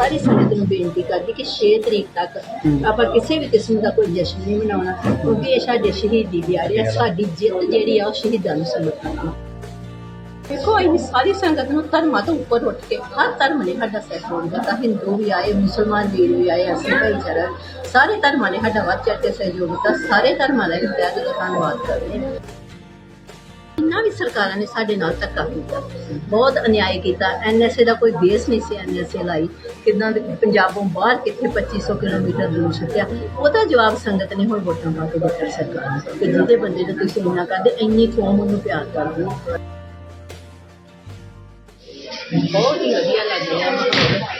ਸਾਰੀ ਸੰਗਤ ਨੂੰ ਬੇਨਤੀ ਕਰਦੀ ਕਿ 6 ਤਰੀਕ ਤੱਕ ਆਪਾਂ ਕਿਸੇ ਵੀ ਕਿਸਮ ਦਾ ਕੋਈ ਜਸ਼ਨ ਨਹੀਂ ਮਨਾਉਣਾ ਕਿਉਂਕਿ ਇਹ ਸਾਡੇ ਸ਼ਹੀਦੀ ਦਿਹਾੜੇ ਆ ਸਾਡੀ ਜਿੱਤ ਜਿਹੜੀ ਆ ਉਹ ਸ਼ਹੀਦਾਂ ਨੂੰ ਸਮਰਪਿਤ ਆ। ਦੇਖੋ ਅਸੀਂ ਸਾਰੀ ਸੰਗਤ ਨੂੰ ਧਰਮਾਂ ਤੋਂ ਉੱਪਰ ਉੱਠ ਕੇ ਹਰ ਧਰਮ ਨੇ ਸਾਡਾ ਸਹਿਯੋਗ ਦਿੱਤਾ। ਹਿੰਦੂ ਵੀ ਆਏ ਮੁਸਲਮਾਨ ਵੀਰ ਵੀ ਆਏ ਅਸੀਂ ਭਾਈਚਾਰਾ ਸਾਰੇ ਧਰਮਾਂ ਨੇ ਸਾਡਾ ਵੱਧ ਚੜ੍ਹ ਕੇ ਸਹਿਯੋਗ ਦਿੱਤਾ। ਸਾਰੇ ਧਰਮਾਂ ਦਾ ਹਿਰਦਿਆ ਦਿਲੋਂ ਧੰਨਵਾਦ ਕਰਦੇ ਹਾਂ। ਜਿੰਨਾ ਵੀ ਸਰਕਾਰਾਂ ਨੇ ਸਾਡੇ ਨਾਲ ਧੱਕਾ ਕੀਤਾ। ਬਹੁਤ ਅਨਿਆਏ ਕੀਤਾ। ਐਨਐਸਏ ਦਾ ਕੋਈ ਬੇਸ ਨਹੀਂ ਸੀ ਐਨਐਸਏ ਲਾਈ। ਕਿਦਾਂ ਪੰਜਾਬੋਂ ਬਾਹਰ ਕਿੱਥੇ 2500 ਕਿਲੋਮੀਟਰ ਦੂਰ ਸੁੱਟਿਆ। ਉਹਦਾ ਜਵਾਬ ਸੰਗਤ ਨੇ ਹੁਣ ਵੋਟਾਂ ਪਾ ਕੇ ਦਿੱਤਾ ਸਰਕਾਰ ਨੂੰ। ਕਿ ਜਿਹਦੇ ਬੰਦੇ ਨੂੰ ਤੁਸੀਂ ਇੰਨਾ ਕਰਦੇ, ਇੰਨੀ ਕੌਮ ਉਹਨੂੰ ਪਿਆਰ ਕਰਦੀ ਹੈ। ਬਹੁਤ ਹੀ ਵਧੀਆ ਲੱਗ ਰਿਹਾ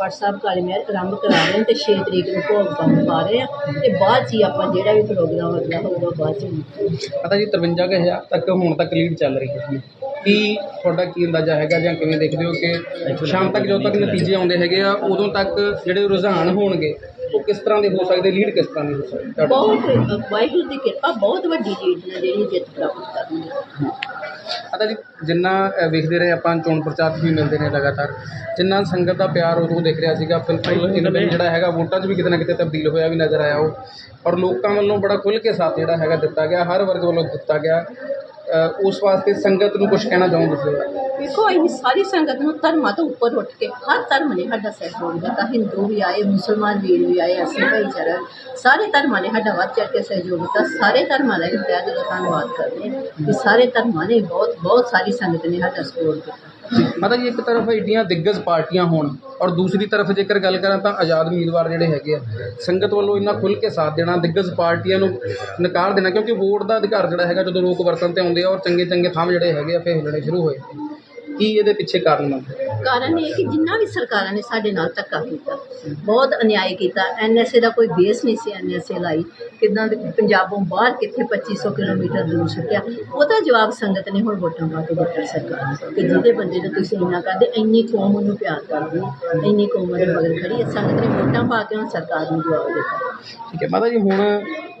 ਪਾਠ ਸਾਹਿਬ ਕਾਲੀ ਮਹਿਰ ਆਰੰਭ ਕਰਾ ਰਹੇ ਹਾਂ ਤੇ 6 ਤਰੀਕ ਨੂੰ ਭੋਗ ਪੰਨ ਪਾ ਰਹੇ ਆ ਤੇ ਬਾਅਦ 'ਚ ਹੀ ਆਪਾਂ ਜਿਹੜਾ ਵੀ ਪ੍ਰੋਗਰਾਮ ਅਗਲਾ ਹੋਊਗਾ ਬਾਅਦ 'ਚ ਹੀ ਪਤਾ ਜੀ 53 ਕੁ ਹਜ਼ਾਰ ਤੱਕ ਹੁਣ ਤੱਕ ਲੀਡ ਚੱਲ ਰਹੀ ਹੈ ਕੀ ਤੁਹਾਡਾ ਕੀ ਅੰਦਾਜ਼ਾ ਹੈਗਾ ਜਾਂ ਕਿਵੇਂ ਦੇਖਦੇ ਹੋ ਕਿ ਸ਼ਾਮ ਤੱਕ ਜਦੋਂ ਤੱਕ ਨਤੀਜੇ ਆਉਂਦੇ ਹੈਗੇ ਆ ਉਦੋਂ ਤੱਕ ਜਿਹੜੇ ਰੁਝਾਨ ਹੋਣਗੇ ਉਹ ਕਿਸ ਤਰ੍ਹਾਂ ਦੇ ਹੋ ਸਕਦੇ ਲੀਡ ਕਿਸ ਤਰ੍ਹਾਂ ਦੀ ਹੋ ਸਕਦੀ? ਤੁਹਾਡੇ ਬਹੁਤ ਵਾਹਿਗੁਰੂ ਦੀ ਕਿਰਪਾ ਬਹੁਤ ਵੱਡੀ ਨਾਲ ਜਿਹੜੀ ਜਿੱਤ ਪ੍ਰਾਪਤ ਕਰਨੀ ਪਤਾ ਜੀ ਜਿੰਨਾ ਵੇਖਦੇ ਰਹੇ ਆਪਾਂ ਚੋਣ ਪ੍ਰਚਾਰ 'ਚ ਵੀ ਮਿਲਦੇ ਨੇ ਲਗਾਤਾਰ। ਜਿੰਨਾ ਸੰਗਤ ਦਾ ਪਿਆਰ ਉਦੋਂ ਦਿਖ ਰਿਹਾ ਸੀਗਾ ਬਿਲਕੁਲ ਜਿਹੜਾ ਹੈਗਾ ਵੋਟਾਂ 'ਚ ਵੀ ਕਿਤੇ ਨਾ ਕਿਤੇ ਤਬਦੀਲ ਹੋਇਆ ਵੀ ਨਜ਼ਰ ਆਇਆ ਉਹ। ਔਰ ਲੋਕਾਂ ਵੱਲੋਂ ਬੜਾ ਖੁੱਲ੍ਹ ਕੇ ਸਾਥ ਜਿਹੜਾ ਹੈਗਾ ਦਿੱਤਾ ਗਿਆ ਹਰ ਵਰਗ ਵੱਲੋਂ ਦਿੱਤਾ ਗਿਆ। ਉਸ ਵਾਸਤੇ ਸੰਗਤ ਨੂੰ ਕੁਝ ਕਹਿਣਾ ਚਾਹੋ ਤੁਸੀਂ? ਦੇਖੋ ਅਸੀਂ ਸਾਰੀ ਸੰਗਤ ਨੂੰ ਧਰਮਾਂ ਤੋਂ ਉੱਪਰ ਉੱਠ ਕੇ ਹਰ ਧਰਮ ਨੇ ਸਾਡਾ ਸਹਿਯੋਗ ਦਿੱਤਾ। ਹਿੰਦੂ ਵੀ ਆਏ, ਮੁਸਲਮਾਨ ਵੀਰ ਵੀ ਆਏ, ਅਸੀਂ ਭਾਈਚਾਰਾ ਸਾਰੇ ਧਰਮਾਂ ਨੇ ਸਾਡਾ ਵੱਧ ਚੜ੍ਹ ਕੇ ਸਹਿਯੋਗ ਦਿੱਤਾ। ਸਾਰੇ ਧਰਮਾਂ ਦਾ ਹਿਰਦਿਆ ਦਿਲੋਂ ਧੰਨਵਾਦ ਕਰਦੇ ਹਾਂ ਕਿ ਸਾਰੇ ਧਰਮਾਂ ਨੇ ਬਹੁਤ ਬਹੁਤ ਸਾਰੀ ਸੰਗਤ ਨੇ ਸਾਡਾ ਸਹਿਯੋਗ ਕੀਤਾ ਮਤਲਬ ਜੀ ਇੱਕ ਤਰਫ ਏਡੀਆਂ ਦਿੱਗਜ ਪਾਰਟੀਆਂ ਹੋਣ ਔਰ ਦੂਸਰੀ ਤਰਫ ਜੇਕਰ ਗੱਲ ਕਰਾਂ ਤਾਂ ਆਜ਼ਾਦ ਉਮੀਦਵਾਰ ਜਿਹੜੇ ਹੈਗੇ ਆ, ਸੰਗਤ ਵੱਲੋਂ ਇੰਨਾ ਖੁੱਲ੍ਹ ਕੇ ਸਾਥ ਦੇਣਾ, ਦਿੱਗਜ ਪਾਰਟੀਆਂ ਨੂੰ ਨਕਾਰ ਦੇਣਾ, ਕਿਉਂਕਿ ਵੋਟ ਦਾ ਅਧਿਕਾਰ ਜਿਹੜਾ ਹੈਗਾ ਜਦੋਂ ਲੋਕ ਵਰਤਨ ਤੇ ਆਉਂਦੇ ਆ ਔਰ ਚੰਗੇ ਚੰਗੇ ਥਾਂ ਜਿਹੜੇ ਹੈਗੇ ਆ, ਫੇਰ ਹਿੱਲਣੇ ਸ਼ੁਰੂ ਹੋਏ। ਕੀ ਇਹਦੇ ਪਿੱਛੇ ਕਾਰਨ ਮੰਨਦੇ ਕਾਰਨ ਇਹ ਕਿ ਜਿੰਨਾ ਵੀ ਸਰਕਾਰਾਂ ਨੇ ਸਾਡੇ ਨਾਲ ਧੱਕਾ ਕੀਤਾ ਬਹੁਤ ਅਨਿਆਏ ਕੀਤਾ ਐਨਐਸਏ ਦਾ ਕੋਈ ਬੇਸ ਨਹੀਂ ਸੀ ਐਨਐਸਏ ਲਾਈ ਕਿਦਾਂ ਦੇ ਪੰਜਾਬੋਂ ਬਾਹਰ ਕਿੱਥੇ 2500 ਕਿਲੋਮੀਟਰ ਦੂਰ ਸੁੱਟਿਆ ਉਹਦਾ ਜਵਾਬ ਸੰਗਤ ਨੇ ਹੁਣ ਵੋਟਾਂ ਪਾ ਕੇ ਦਿੱਤਾ ਸਰਕਾਰ ਨੂੰ ਕਿ ਜਿਹਦੇ ਬੰਦੇ ਨੂੰ ਤੁਸੀਂ ਇੰਨਾ ਕਰਦੇ ਇੰਨੀ ਕੌਮ ਉਹਨੂੰ ਪਿਆਰ ਕਰਦੀ ਇੰਨੀ ਕੌਮ ਉਹਦੇ ਮਗਰ ਖੜੀ ਸੰਗਤ ਨੇ ਵੋਟਾਂ ਪਾ ਕੇ ਹੁਣ ਸਰਕਾਰ ਨੂੰ ਜਵਾਬ ਦਿੱਤਾ। ਠੀਕ ਹੈ ਮਾਤਾ ਜੀ ਹੁਣ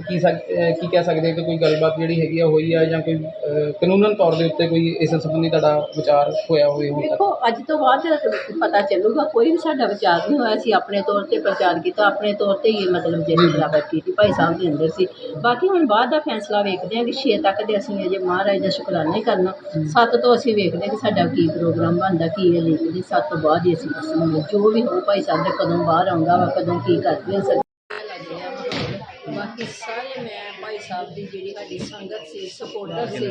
ਕੀ ਸਕ ਕੀ ਕਹਿ ਸਕਦੇ ਕਿ ਕੋਈ ਗੱਲਬਾਤ ਜਿਹੜੀ ਹੈਗੀ ਆ ਹੋਈ ਆ ਜਾਂ ਕੋਈ ਅ, ਕਾਨੂੰਨਨ ਤੌਰ ਦੇ ਉੱਤੇ ਕੋਈ ਇਸ ਸੰਬੰਧੀ ਤੁਹਾਡਾ ਵਿਚਾਰ ਹੋਇਆ ਹੋਵੇ ਹੁਣ ਤੱਕ? ਦੇਖੋ ਅੱਜ ਤੋਂ ਬਾਅਦ ਪਤਾ ਚੱਲੂਗਾ ਕੋਈ ਵੀ ਸਾਡਾ ਵਿਚਾਰ ਨਹੀਂ ਹੋਇਆ ਸੀ ਆਪਣੇ ਤੌਰ ਤੇ ਪ੍ਰਚਾਰ ਕੀਤਾ ਆਪਣੇ ਤੌਰ ਤੇ ਹੀ ਮਤਲਬ ਜਿਹੜੀ ਪ੍ਰਾਪਤ ਕੀਤੀ ਭਾਈ ਸਾਹਿਬ ਦੇ ਅੰਦਰ ਸੀ। ਬਾਕੀ ਹੁਣ ਬਾਅਦ ਦਾ ਫੈਸਲਾ ਵੇਖਦੇ ਹਾਂ ਕਿ 6 ਤੱਕ ਦੇ ਅਸੀਂ ਅਜੇ ਮਹਾਰਾਜ ਦਾ ਸ਼ੁਕਰਾਨਾ ਹੀ ਕਰਨਾ। 7 ਤੋਂ ਅਸੀਂ ਵੇਖਦੇ ਹਾਂ ਕਿ ਸਾਡਾ ਕੀ ਪ੍ਰੋਗਰਾਮ ਬਣਦਾ ਕੀ ਹੈ ਲਿਖਦੇ 7 ਤੋਂ ਬਾਅਦ ਹੀ ਅਸੀਂ ਦੱਸਾਂਗੇ ਜੋ ਵੀ ਹੋ ਭਾਈ ਸਾਹਿਬ ਦਾ ਕਦੋਂ ਬਾਹਰ ਆਉਂਦਾ ਵਾ ਕਦੋਂ ਕੀ ਕਰਦੇ ਆ ਸਰ ਸਾਰੇ ਮੈਂ ਭਾਈ ਸਾਹਿਬ ਦੀ ਜਿਹੜੀ ਸਾਡੀ ਸੰਗਤ ਸੀ ਸਪੋਰਟਰ ਸੀ,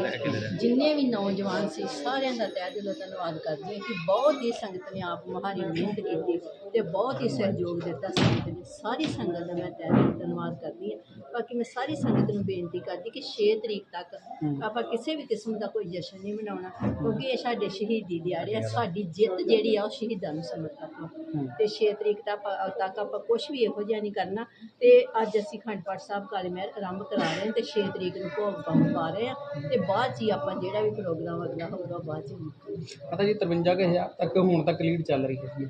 ਜਿੰਨੇ ਵੀ ਨੌਜਵਾਨ ਸੀ, ਸਾਰਿਆਂ ਦਾ ਤਹਿ ਦਿਲੋਂ ਧੰਨਵਾਦ ਕਰਦੀ ਹਾਂ ਕਿ ਬਹੁਤ ਹੀ ਸੰਗਤ ਨੇ ਆਪ ਮੁਹਾਰੀ ਮਿਹਨਤ ਕੀਤੀ ਤੇ ਬਹੁਤ ਹੀ ਸਹਿਯੋਗ ਦਿੱਤਾ ਸੰਗਤ ਨੇ। ਸਾਰੀ ਸੰਗਤ ਦਾ ਮੈਂ ਤਹਿ ਦਿਲੋਂ ਧੰਨਵਾਦ ਕਰਦੀ ਹਾਂ। ਬਾਕੀ ਮੈਂ ਸਾਰੀ ਸੰਗਤ ਨੂੰ ਬੇਨਤੀ ਕਰਦੀ ਕਿ 6 ਤਰੀਕ ਤੱਕ ਆਪਾਂ ਕਿਸੇ ਵੀ ਕਿਸਮ ਦਾ ਕੋਈ ਜਸ਼ਨ ਨਹੀਂ ਮਨਾਉਣਾ ਕਿਉਂਕਿ ਇਹ ਸਾਡੇ ਸ਼ਹੀਦੀ ਦਿਹਾੜੇ ਆ ਸਾਡੀ ਜਿੱਤ ਜਿਹੜੀ ਆ ਉਹ ਸ਼ਹੀਦਾਂ ਨੂੰ ਸਮਰਪਿਤ ਆ। ਤੇ 6 ਤਰੀਕ ਤੱਕ ਆਪਾਂ ਤੱਕ ਆਪਾਂ ਕੁਝ ਵੀ ਇਹੋ ਜਿਹਾ ਨਹੀਂ ਕਰਨਾ। ਤੇ ਅੱਜ ਅਸੀਂ ਖੰਡ ਪਾਠ ਸਾਹਿਬ ਕਾਲੀ ਮਹਿਰ ਆਰੰਭ ਕਰਾ ਰਹੇ ਹਾਂ ਤੇ 6 ਤਰੀਕ ਨੂੰ ਭੋਗ ਪੰਨ ਪਾ ਰਹੇ ਹਾਂ ਤੇ ਬਾਅਦ 'ਚ ਹੀ ਆਪਾਂ ਜਿਹੜਾ ਵੀ ਪ੍ਰੋਗਰਾਮ ਅਗਲਾ ਹੋਊਗਾ ਬਾਅਦ 'ਚ ਪਤਾ ਜੀ 53 ਕੁ ਹਜ਼ਾਰ ਤੱਕ ਹੁਣ ਤੱਕ ਲੀਡ ਚੱਲ ਰਹੀ ਹੈ ਜੀ।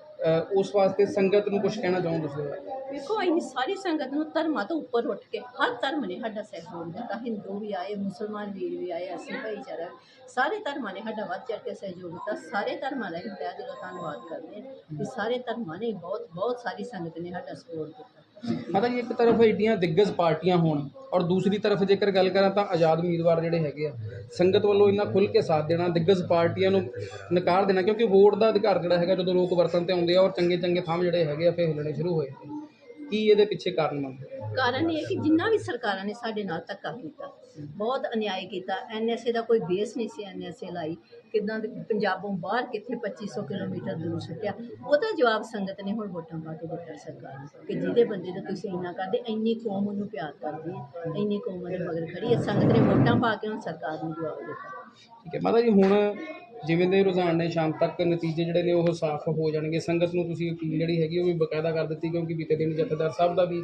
ਉਸ ਵਾਸਤੇ ਸੰਗਤ ਨੂੰ ਕੁਝ ਕਹਿਣਾ ਚਾਹੋ ਤੁਸੀਂ? ਵੇਖੋ ਅਸੀਂ ਸਾਰੀ ਸੰਗਤ ਨੂੰ ਧਰਮਾਂ ਤੋਂ ਉੱਪਰ ਉੱਠ ਕੇ, ਹਰ ਧਰਮ ਨੇ ਸਾਡਾ ਸਹਿਯੋਗ ਦਿੱਤਾ। ਹਿੰਦੂ ਵੀ ਆਏ, ਮੁਸਲਮਾਨ ਵੀਰ ਵੀ ਆਏ, ਅਸੀਂ ਭਾਈਚਾਰਾ ਸਾਰੇ ਧਰਮਾਂ ਨੇ ਸਾਡਾ ਵੱਧ ਚੜ੍ਹ ਕੇ ਸਹਿਯੋਗ ਦਿੱਤਾ। ਸਾਰੇ ਧਰਮਾਂ ਦਾ ਹੀ ਤਹਿ ਦਿਲੋਂ ਧੰਨਵਾਦ ਕਰਦੇ ਹਾਂ ਕਿ ਸਾਰੇ ਧਰਮਾਂ ਨੇ ਬਹੁਤ ਬਹੁਤ ਸਾਰੀ ਸੰਗਤ ਨੇ ਸਾਡਾ ਸਪੋਰਟ ਦਿੱਤਾ ਮਾਤਾ ਜੀ ਇੱਕ ਤਰਫ ਏਡੀਆਂ ਦਿੱਗਜ ਪਾਰਟੀਆਂ ਹੋਣ ਔਰ ਦੂਸਰੀ ਤਰਫ ਜੇਕਰ ਗੱਲ ਕਰਾਂ ਤਾਂ ਆਜ਼ਾਦ ਉਮੀਦਵਾਰ ਜਿਹੜੇ ਹੈਗੇ ਆ, ਸੰਗਤ ਵੱਲੋਂ ਇੰਨਾ ਖੁੱਲ੍ਹ ਕੇ ਸਾਥ ਦੇਣਾ, ਦਿੱਗਜ ਪਾਰਟੀਆਂ ਨੂੰ ਨਕਾਰ ਦੇਣਾ, ਕਿਉਂਕਿ ਵੋਟ ਦਾ ਅਧਿਕਾਰ ਜਿਹੜਾ ਹੈਗਾ ਜਦੋਂ ਲੋਕ ਵਰਤਨ ਤੇ ਆਉਂਦੇ ਆ ਔਰ ਚੰਗੇ ਚੰਗੇ ਥਾਂ ਜਿਹੜੇ ਹੈਗੇ ਆ, ਫੇਰ ਹਿੱਲਣੇ ਸ਼ੁਰੂ ਹੋਏ। ਕੀ ਇਹਦੇ ਪਿੱਛੇ ਕਾਰਨ ਮੰਨਦੇ ਕਾਰਨ ਇਹ ਹੈ ਕਿ ਜਿੰਨਾ ਵੀ ਸਰਕਾਰਾਂ ਨੇ ਸਾਡੇ ਨਾਲ ਧੱਕਾ ਕੀਤਾ, ਬਹੁਤ ਅਨਿਆਏ ਕੀਤਾ ਐਨਐਸਏ ਦਾ ਕੋਈ ਬੇਸ ਨਹੀਂ ਸੀ ਐਨਐਸਏ ਲਾਈ, ਕਿਦਾਂ ਪੰਜਾਬੋਂ ਬਾਹਰ ਕਿੱਥੇ 2500 ਕਿਲੋਮੀਟਰ ਦੂਰ ਸੁੱਟਿਆ, ਉਹਦਾ ਜਵਾਬ ਸੰਗਤ ਨੇ ਹੁਣ ਵੋਟਾਂ ਪਾ ਕੇ ਦਿੱਤਾ ਸਰਕਾਰ ਨੂੰ, ਕਿ ਜਿਹਦੇ ਬੰਦੇ ਦਾ ਤੁਸੀਂ ਇੰਨਾ ਕਰਦੇ, ਇੰਨੀ ਕੌਮ ਉਹਨੂੰ ਪਿਆਰ ਕਰਦੀ ਹੈ, ਇੰਨੀ ਕੌਮ ਉਹਦੇ ਮਗਰ ਖੜੀ ਹੈ, ਸੰਗਤ ਨੇ ਵੋਟਾਂ ਪਾ ਕੇ ਹੁਣ ਸਰਕਾਰ ਨੂੰ ਜਵਾਬ ਦਿੱਤਾ। ਠੀਕ ਹੈ, ਮਾਤਾ ਜੀ, ਹੁਣ ਜਿਵੇਂ ਦੇ ਰੁਝਾਨ ਨੇ, ਸ਼ਾਮ ਤੱਕ ਨਤੀਜੇ ਜਿਹੜੇ ਨੇ ਉਹ ਸਾਫ਼ ਹੋ ਜਾਣਗੇ, ਸੰਗਤ ਨੂੰ ਤੁਸੀਂ ਅਪੀਲ ਜਿਹੜੀ ਹੈਗੀ ਉਹ ਵੀ ਬਕਾਇਦਾ ਕਰ ਦਿੱਤੀ, ਕਿਉਂਕਿ ਬੀਤੇ ਦਿਨ ਜਥੇਦਾਰ ਸਾਹਿਬ ਦਾ ਵੀ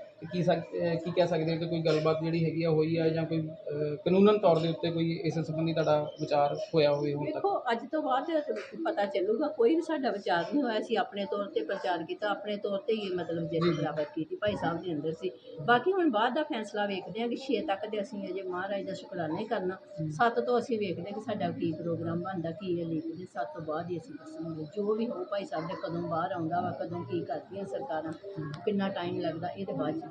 ਕੀ ਸਕ ਕੀ ਕਹਿ ਸਕਦੇ ਹੋ ਕਿ ਕੋਈ ਗੱਲਬਾਤ ਜਿਹੜੀ ਹੈਗੀ ਆ ਹੋਈ ਆ ਜਾਂ ਕੋਈ ਅ, ਕਾਨੂੰਨਨ ਤੌਰ ਦੇ ਉੱਤੇ ਕੋਈ ਇਸ ਸੰਬੰਧੀ ਤੁਹਾਡਾ ਵਿਚਾਰ ਹੋਇਆ ਹੋਵੇ ਹੁਣ ਤੱਕ? ਦੇਖੋ ਅੱਜ ਤੋਂ ਬਾਅਦ ਪਤਾ ਚੱਲੂਗਾ ਕੋਈ ਵੀ ਸਾਡਾ ਵਿਚਾਰ ਨਹੀਂ ਹੋਇਆ ਸੀ ਆਪਣੇ ਤੌਰ ਤੇ ਪ੍ਰਚਾਰ ਕੀਤਾ ਆਪਣੇ ਤੌਰ ਤੇ ਹੀ ਮਤਲਬ ਜਿੱਤ ਪ੍ਰਾਪਤ ਕੀਤੀ ਭਾਈ ਸਾਹਿਬ ਦੇ ਅੰਦਰ ਸੀ। ਬਾਕੀ ਹੁਣ ਬਾਅਦ ਦਾ ਫੈਸਲਾ ਵੇਖਦੇ ਹਾਂ ਕਿ 6 ਤੱਕ ਦੇ ਅਸੀਂ ਅਜੇ ਮਹਾਰਾਜ ਦਾ ਸ਼ੁਕਰਾਨਾ ਹੀ ਕਰਨਾ। 7 ਤੋਂ ਅਸੀਂ ਵੇਖਦੇ ਹਾਂ ਕਿ ਸਾਡਾ ਕੀ ਪ੍ਰੋਗਰਾਮ ਬਣਦਾ ਕੀ ਹੈ ਲਿਖਦੇ 7 ਤੋਂ ਬਾਅਦ ਹੀ ਅਸੀਂ ਦੱਸਾਂਗੇ। ਜੋ ਵੀ ਹੋ ਭਾਈ ਸਾਹਿਬ ਦੇ ਕਦੋਂ ਬਾਹਰ ਆਉਂਦਾ ਵਾ ਕਦੋਂ ਕੀ ਕਰਦੀਆਂ ਸਰਕਾਰਾਂ ਕਿੰਨਾ ਟਾਈਮ ਲੱਗਦਾ ਇਹਦੇ ਬਾਅਦ ਚ